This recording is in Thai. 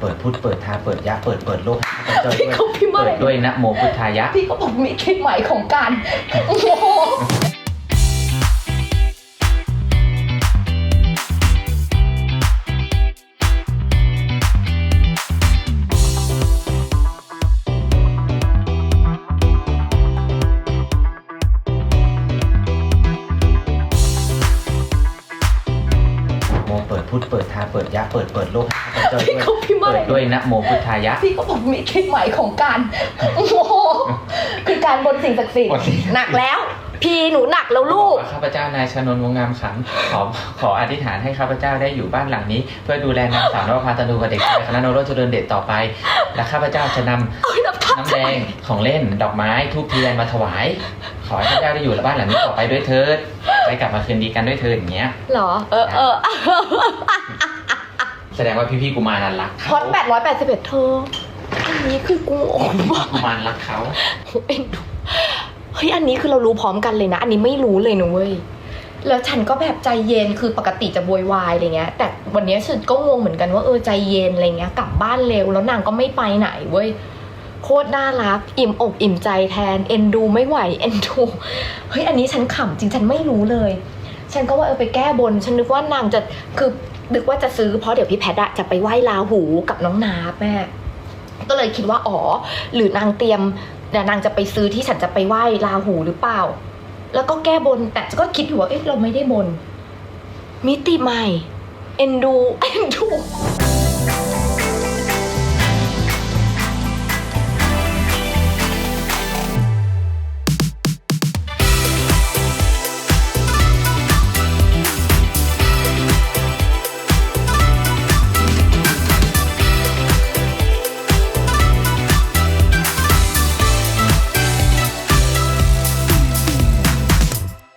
เปิดพุทธเปิดทาเปิดยะเปิดเปิดโลกให้ข้าพเจ้าพี่ด้วยเขาพิมพ์อะไร เปิดด้วยนะโมพุทธายะ พี่ก็บอกมีคลิปใหม่ของการโอ้โห พุทธเปิดทาเปิดยะเปิดเปิดโลกให้ข้าพเจ้าพี่ด้วยเขาพิมพ์อะไรเปิดด้วยนะโมพุทธายะพี่ก็บอกมีคลิปใหม่ของการโอ้โหคือการบนสิ่งศักดิ์สิทธิ์บนสิ่งศักดิ์สิทธิ์หนักแล้ว พี่หนูหนักแล้วลูกบอกว่าข้าพเจ้านายชนนท์วงงามขันธ์ขอขออธิษฐานให้ข้าพเจ้าได้อยู่บ้านหลังนี้ เพื่อดูแลนางสาวนวพาตนูกับเด็กชายคณะโนโรจเจริญเดชต่อไป และข้าพเจ้าจะนำโอ้ย น้ำตาน้ำแดงของเล่นดอกไม้ทูบเทียนมาถวาย ขอให้ข้าพเจ้าได้อยู่บ้านหลังนี้ต่อไปด้วยเถิดไปกลับมาคืนดีกันด้วยเถิดอย่างเงี้ยเหรอ เออเออแสดงว่าพี่ๆกุมารนันรักฮอตแปดร้อยแปดสิบเอ็ดเธออันนี้คือกูโอ้โหกุมารรักเขาเอ็นดูเฮ้ยอันนี้คือเรารู้พร้อมกันเลยนะ อันนี้ไม่รู้เลยนะเว้ยแล้วฉันก็แบบใจเย็นคือปกติจะโวยวายอะไรเงี้ย แต่วันนี้ฉันก็งงเหมือนกันว่าเออใจเย็นอะไรเงี้ยกลับบ้านเร็วแล้วนางก็ไม่ไปไหนเว้ย โคตรน่ารัก อิ่มอกอิ่มใจแทน เอ็นดูไม่ไหว เอ็นดู เฮ้ย อันนี้ฉันขำจริงฉันไม่รู้เลย ฉันก็ว่าเออไปแก้บน ฉันนึกว่านางจะ คือนึกว่าจะซื้อเพราะเดี๋ยวพี่แพทอะจะไปไหว้ลาหูกับน้องนาบแม่ ก็เลยคิดว่าอ๋อ หรือนางเตรียมเดี๋ยวนางจะไปซื้อที่ฉันจะไปไหว้ลาหูหรือเปล่า แล้วก็แก้บน แต่ก็คิดอยู่ว่า เอ๊ะ เราไม่ได้บน มิติใหม่ เอ็นดู เอ็นดู